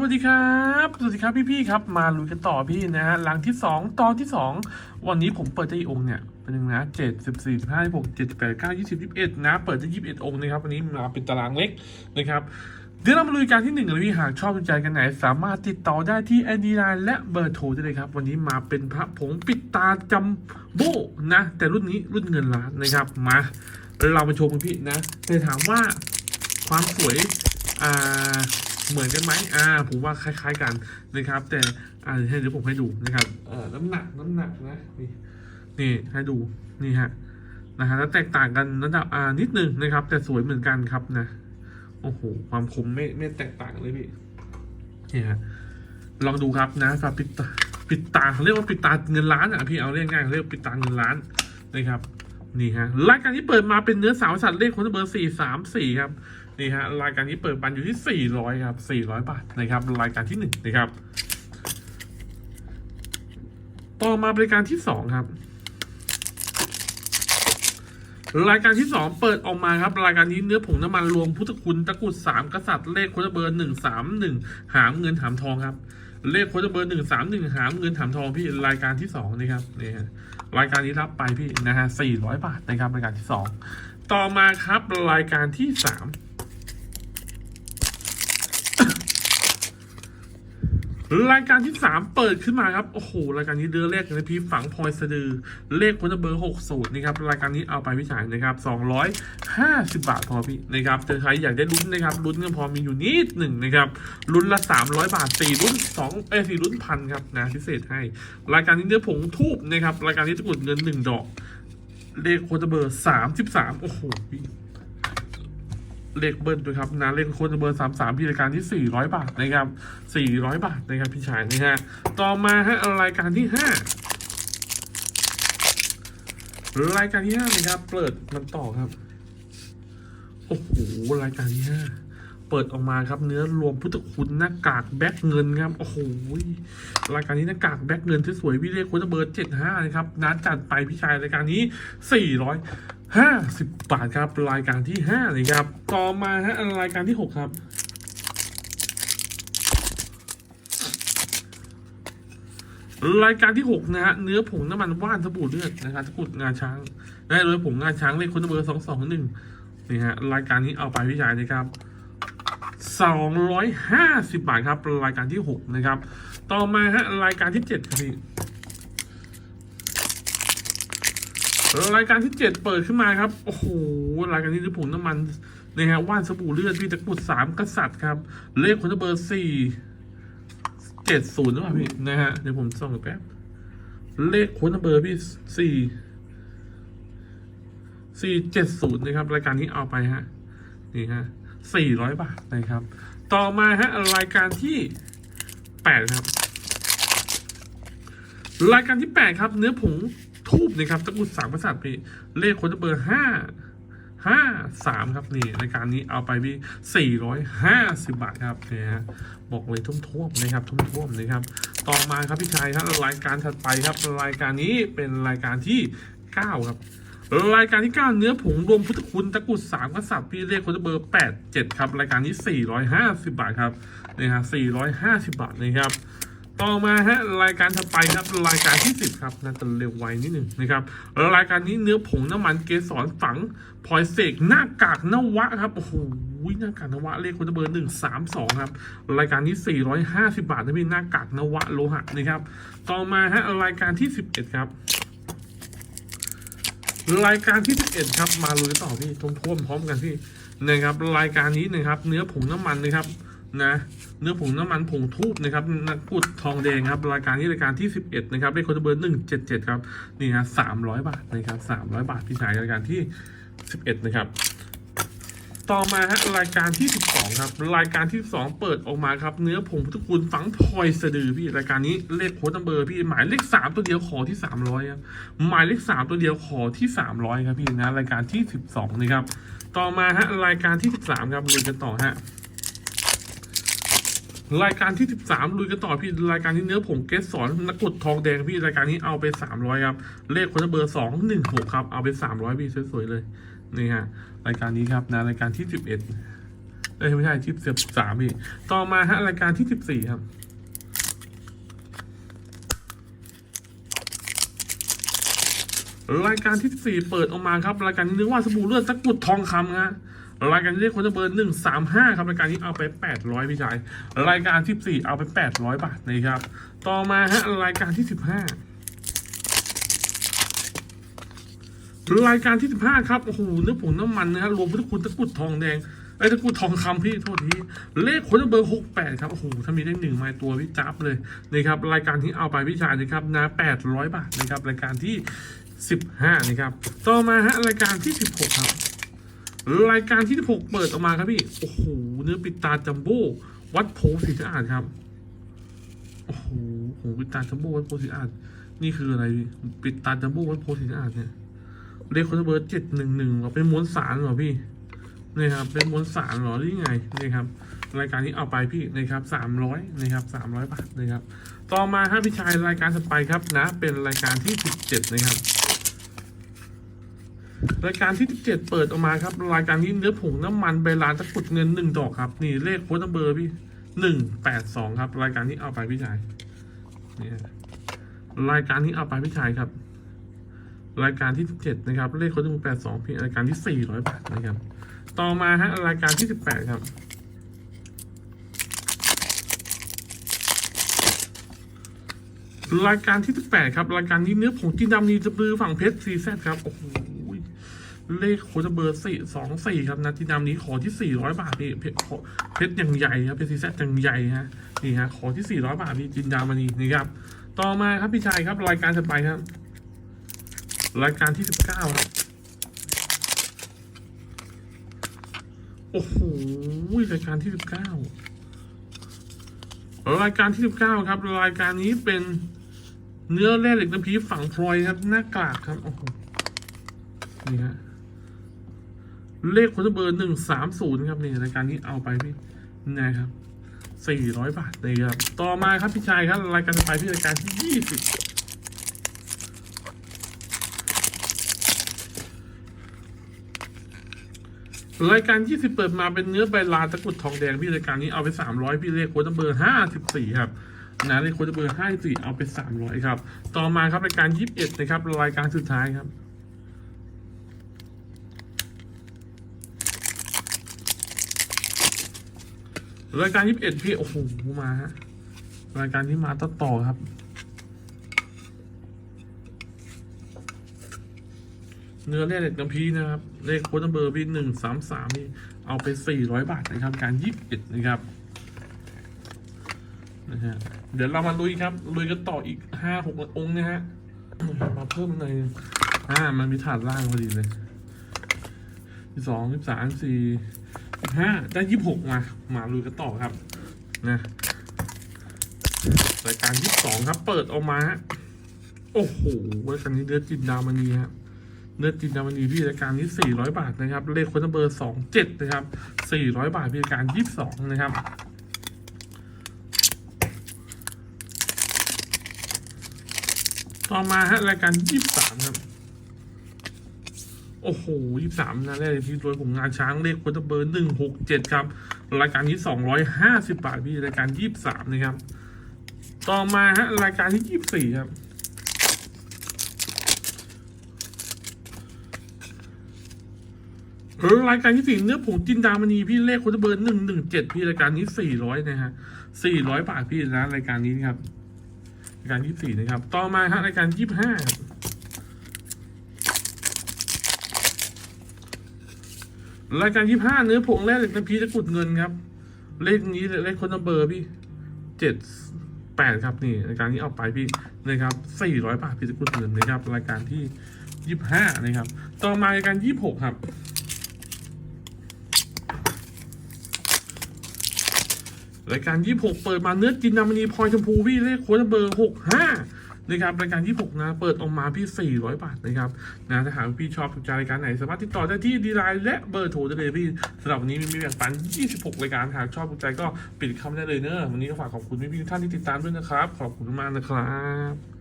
วัสดีครับ สวัสดีครับพี่ๆครับ มาลุยกันต่อพี่นะฮะหลังที่ 2 ตอนที่ 2 วันนี้ผมเปิดได้อีกองค์เนี่ยเป็นหนึ่งนะเจ็ดสิบสี่สิบห้าสิบหกเจ็ดแปดเก้ายี่สิบยี่สิบเอ็ดนะ เปิดได้ยี่สิบเอ็ดองค์นะครับวันนี้มาเป็นตารางเล็กนะครับเดี๋ยวเรามาลุยการที่หนึ่งเลยพี่หากชอบสนใจกันไหน สามารถติดต่อได้ที่ไอดีไลน์และเบอร์โทรได้เลยครับ วันนี้มาเป็นพระผงปิดตาจัมโบ้นะ แต่รุ่นนี้รุ่นเงินล้านนะครับมาเรามาชมกันพี่นะแต่ถามว่าความสวยอ่า เหมือนกันไหมอ่า ผมว่าคล้าย ๆกันนะครับ แต่อ่าเดี๋ยวผมให้ดูนะครับเอ่อน้ำหนักน้ำหนักนะนี่นี่ให้ดูนี่ฮะนะฮะแล้วแตกต่างกันระดับอ่านิดนึงนะครับ แต่สวยเหมือนกันครับนะโอ้โหความคมไม่ไม่แตกต่างเลยพี่นี่ฮะลองดูครับนะฝาปิดตาปิดตาเขาเรียกว่าปิดตาเงินล้านอะพี่เอาเรียกง่ายเรียกปิดตาเงินล้านนะครับ นี่ฮะรายการที่เปิดมาเป็นเนื้อสาวสัตว์เลขคนเบอร์สี่สามสี่ครับนี่ฮะรายการนี้เปิดบันอยู่ที่สี่ร้อยครับสี่ร้อยบาทนะครับ รายการที่หนึ่งนะครับ ต่อมาบริการที่สองครับ รายการที่สองเปิดออกมาครับ รายการนี้เนื้อผงน้ำมันรวมพุทธคุณตะกุดสามกษัตริย์เลขคดเบอร์หนึ่งสามหนึ่งหามเงินหามทองครับ เลขโค้ดเบอร์หนึ่งสามหนึ่งหามเงินถามทองพี่รายการที่สองนี่ครับนี่รายการนี้รับไปพี่นะฮะสี่ร้อยบาทนะครับรายการที่สองต่อมาครับรายการที่สาม รายการที่สามเปิดขึ้นมาครับ โอ้โห รายการนี้เดือเลขนะพี่ฝังพลอยสะดือ เลขคนเบอร์หกสูตรนะครับ รายการนี้เอาไปพี่ชายนะครับสองร้อยห้าสิบบาทพอพี่นะครับเจอใครอยากได้ลุ้นนะครับ ลุ้นก็พอมีอยู่นิดหนึ่งนะครับลุ้นละสามร้อยบาทสี่ลุ้นสองเอสี่ลุ้นพันครับนะพิเศษให้ รายการนี้เนื้อผงทูบนะครับ รายการนี้ตะกดเงินหนึ่งดอก เลขโคตรเบอร์สามสิบสามโอ้โหพี่ เลขเบิ้ลด้วยครับนะเลขโคตรเบอร์สามสามพี่รายการที่สี่ร้อยบาทนะครับสี่ร้อยบาทนะครับพี่ชายนี่ฮะต่อมาฮะรายการที่ห้ารายการที่ห้านะครับ เปิดมันต่อครับโอ้โหรายการที่ห้าเปิดออกมาครับเนื้อรวมพุทธคุณหน้ากากแบ็กเงินครับโอ้โหรายการนี้หน้ากากแบ็กเงินที่สวยพี่เลขโคตรเบอร์เจ็ดห้านะครับนัดจัดไปพี่ชายรายการนี้สี่ร้อยห้าสิบบาทครับรายการที่ห้าเลยครับ ต่อมาฮะรายการที่หกครับ รายการที่หกนะฮะเนื้อผงน้ำมันว่านสบู่เลือดนะครับตะกุดงาช้างได้เลยผงงาช้างเลขคนเบอร์สองสองหนึ่งนี่ฮะรายการนี้เอาไปพี่ชายนะครับสองร้อยห้าสิบบาทครับ รายการที่หกนะครับ ต่อมาฮะรายการที่เจ็ดครับพี่รายการที่เจ็ดเปิดขึ้นมาครับ โอ้โห รายการนี้ที่ผงน้ำมัน นะฮะว่านสบู่เลือดพี่ตะกรุดสามกษัตริย์ครับ เลขคนเบอร์สี่เจ็ดศูนย์หรือเปล่าพี่นะฮะเดี๋ยวผมส่องแป๊บเลขคนเบอร์พี่สี่สี่เจ็ดศูนย์นะครับ รายการนี้เอาไปฮะนี่ฮะสี่ร้อยบาทนะครับ ต่อมาฮะรายการที่แปดครับ รายการที่แปดครับ เนื้อผงทูบนะครับตะกรุดสามกษัตริย์พี่เลขคนเบอร์ห้า ห้าสามครับนี่รายการนี้เอาไปพี่สี่ร้อยห้าสิบบาทครับเนี่ยฮะบอกเลยทุ่มท่วมๆนะครับทุ่มท่วมๆนะครับ ต่อมาครับพี่ชายครับรายการถัดไปครับรายการนี้เป็นรายการที่เก้าครับรายการที่ 9 เนื้อผงรวมพุทธคุณตะกุดสามกษัตริย์พี่เลขคนเบอร์ 87 ครับ รายการนี้ 450 บาทครับนี่ฮะ450 บาทนะครับ ต่อมาฮะรายการถัดไปครับรายการที่ 10 ครับน่าจะเร็วไวนิดหนึ่งนะครับรายการนี้เนื้อผงน้ำมันเกสรฝังพลอยเสกหน้ากากนวะครับโอ้โหหน้ากากนวะเลขคนเบอร์132ครับรายการนี้ 450 บาทนะพี่หน้ากากนวะโลหะนะครับ ต่อมาฮะรายการที่ 11 ครับรายการที่ 11 ครับ มาลุยต่อพี่ท่วมท่วมพร้อมกันพี่นะครับ รายการนี้นะครับ เนื้อผงน้ำมันนะครับ นะเนื้อผงน้ำมันผงทูบนะครับนักพูดทองแดงครับรายการนี้รายการที่ 11นะครับเลขโคดเบอร์177ครับนี่ฮะ300บาทนะครับ300บาทพี่ชายรายการที่11นะครับต่อมาฮะรายการที่ 12 ครับ รายการที่ 2 เปิดออกมาครับ เนื้อผงพุทธคุณฝังพลอยสะดือพี่รายการนี้เลขโค้ดนัมเบอร์พี่หมายเลข 3 ตัวเดียวขอที่ 300ครับหมายเลข 3 ตัวเดียวขอที่ 300 ครับพี่นะรายการที่ 12 นะครับ ต่อมาฮะรายการที่ 13 ครับลุยกันต่อฮะ รายการที่ 13ลุยกันต่อพี่รายการที่เนื้อผงเกสรนักกดทองแดงพี่รายการนี้เอาไป 300ครับเลขคนัมเบอร์216ครับเอาไป 300พี่สวยๆเลยนี่ฮะรายการนี้ครับนะรายการที่ 11เอ้ยไม่ใช่ที่สิบสามพี่ต่อมาฮะรายการที่สิบสี่ครับรายการที่สี่เปิดออกมาครับ รายการนี้เรียกว่าสบู่เลือดตะกรุดทองคำฮะ รายการนี้เรียกคนจะเบอร์หนึ่งสามห้าครับรายการนี้เอาไปแปดร้อยพี่ชาย รายการที่สี่เอาไปแปดร้อยบาทนะครับ ต่อมาฮะรายการที่สิบห้ารายการที่สิบห้าครับโอ้โหเนื้อผงน้ำมันนะฮะรวมพุทธคุณตะกุดทองแดงไอ้ตะกุดทองคำพี่โทษทีเลขคนจะเบอร์หกแปดครับโอ้โหถ้ามีได้หนึ่งไม้ตัวพี่จับเลยนะครับรายการที่เอาไปพี่ชายนะครับนะแปดร้อยบาทนะครับรายการที่สิบห้านะครับต่อมาฮะรายการที่สิบหกครับ รายการที่สิบหกเปิดออกมาครับพี่ โอ้โห เนื้อปิดตาจัมโบ้วัดโพสีสะอาดครับ โอ้โหโหปิดตาจัมโบ้วัดโพสีสะอาดนี่คืออะไรพี่ ปิดตาจัมโบ้วัดโพสีสะอาดเนี่ยเลขคอนเบอร์เจ็ดหนึ่งหนึ่งเป็นม้วนสารเหรอพี่นี่ครับ เป็นม้วนสารเหรอหรือยังไงนี่ครับ รายการนี้เอาไปพี่นะครับสามร้อยนะครับสามร้อยบาทนะครับ ต่อมาครับพี่ชายรายการถัดไปครับนะ เป็นรายการที่สิบเจ็ดนะครับ รายการที่ 17 เปิดออกมาครับ รายการนี้เนื้อผงน้ำมันใบลานตะกุดเงินหนึ่งดอกครับ นี่เลขโค้ดนัมเบอร์พี่หนึ่งแปดสองครับ รายการนี้เอาไปพี่ชายนี่รายการนี้เอาไปพี่ชายครับ รายการที่ 17 นะครับ เลขโค้ดนัมเบอร์แปดสองพี่รายการที่สี่ร้อยบาทนะครับ ต่อมาฮะรายการที่ 18 ครับรายการที่ 18 ครับ รายการนี้เนื้อผงจีนดำนีจะบือฝั่งเพชรซีแซครับโอ้โห เลขโคจะเบอร์สี่สองสี่ครับนะจีนำนี้ขอที่สี่ร้อยบาทนี่เพชรอเพชรอย่างใหญ่ครับเพชรซีแซอย่างใหญ่ฮะนี่ฮะขอที่สี่ร้อยบาทนี่จินดามานีนี่ครับ ต่อมาครับพี่ชายครับรายการถัดไปครับ รายการที่สิบเก้าครับโอ้โหรายการที่สิบเก้ารายการที่สิบเก้าครับ รายการนี้เป็นเนื้อแร่เหล็กน้ำพีฝังพลอยครับหน้ากากครับโอ้โหนี่ฮะ เลขคนเบอร์หนึ่งสามศูนย์ครับนี่รายการนี้เอาไปพี่นะครับสี่ร้อยบาทเลยครับ ต่อมาครับพี่ชายครับรายการต่อไปที่รายการที่ยี่สิบรายการยี่สิบเปิดมาเป็นเนื้อใบลานตะกุดทองแดงพี่รายการนี้เอาไปสามร้อยพี่เลขโค้ดเบอร์ห้าสิบสี่ครับนะเลขโค้ดเบอร์ห้าสี่เอาไปสามร้อยครับ ต่อมาครับรายการยี่สิบเอ็ดนะครับรายการสุดท้ายครับ รายการยี่สิบเอ็ดพี่ โอ้โห มาฮะ รายการที่มาต่อต่อครับ เนื้อแร่เหล็กน้ำพีนะครับ เลขโค้ดเบอร์พี่หนึ่งสามสามนี่ เอาไปสี่ร้อยบาทนะครับ การยี่สิบเอ็ดนะครับนะฮะเดี๋ยวเรามาลุยครับ ลุยกันต่ออีกห้าหกองค์นะฮะ มาเพิ่มหน่อยอ่า มันมีถาดล่างพอดีเลยที่สองที่สามสี่ ห้าได้ยี่สิบหกมา มาลุยกันต่อครับ นะรายการยี่สิบสองครับ เปิดออกมาฮะโอ้โหรายการนี้เนื้อจินดามณีฮะเนื้อจินดามณีพี่รายการนี้สี่ร้อยบาทนะครับ เลขคนเบอร์สองเจ็ดนะครับสี่ร้อยบาทพี่รายการยี่สิบสองนะครับ ต่อมาฮะรายการยี่สิบสามครับ โอ้โหยี่สามนะแรกที่รวยผมงานช้างเลขควอเตอร์เบอร์หนึ่งหกเจ็ดครับ รายการที่สองร้อยห้าสิบบาทพี่รายการยี่สามนะครับ ต่อมาฮะรายการที่ยี่สี่ครับรายการที่สี่เนื้อผงจินดามณีพี่เลขควอเตอร์เบอร์หนึ่งหนึ่งเจ็ดพี่รายการนี้สี่ร้อยนะฮะสี่ร้อยบาทพี่นะรายการนี้นะครับ รายการที่สี่นะครับ ต่อมาฮะรายการยี่ห้าครับ รายการยี่ห้าเนื้อผงแร่เหล็กน้ำพีตะกุดเงินครับ เลขนี้เลขคนเบอร์พี่เจ็ดแปดครับนี่รายการนี้เอาไปพี่นะครับสี่ร้อยบาทพี่ตะกุดเงินนะครับ รายการที่ยี่ห้านะครับ ต่อมารายการยี่หกครับรายการยี่หกเปิดมาเนื้อจินดามณีพลอยชมพูพี่เลขโค้ดเบอร์หกห้า นะครับรายการยี่หกนะ เปิดออกมาพี่ 400 บาทนะครับนะถ้าหากพี่ชอบถูกใจรายการไหน สามารถติดต่อได้ที่ดีไลน์และเบอร์โทรได้เลยพี่สำหรับวันนี้มีแบ่งปัน 26 รายการหากชอบถูกใจก็ปิดคำได้เลยเนอะวันนี้ก็ฝากขอบคุณพี่พี่ท่านที่ติดตามด้วยนะครับ ขอบคุณมากนะครับ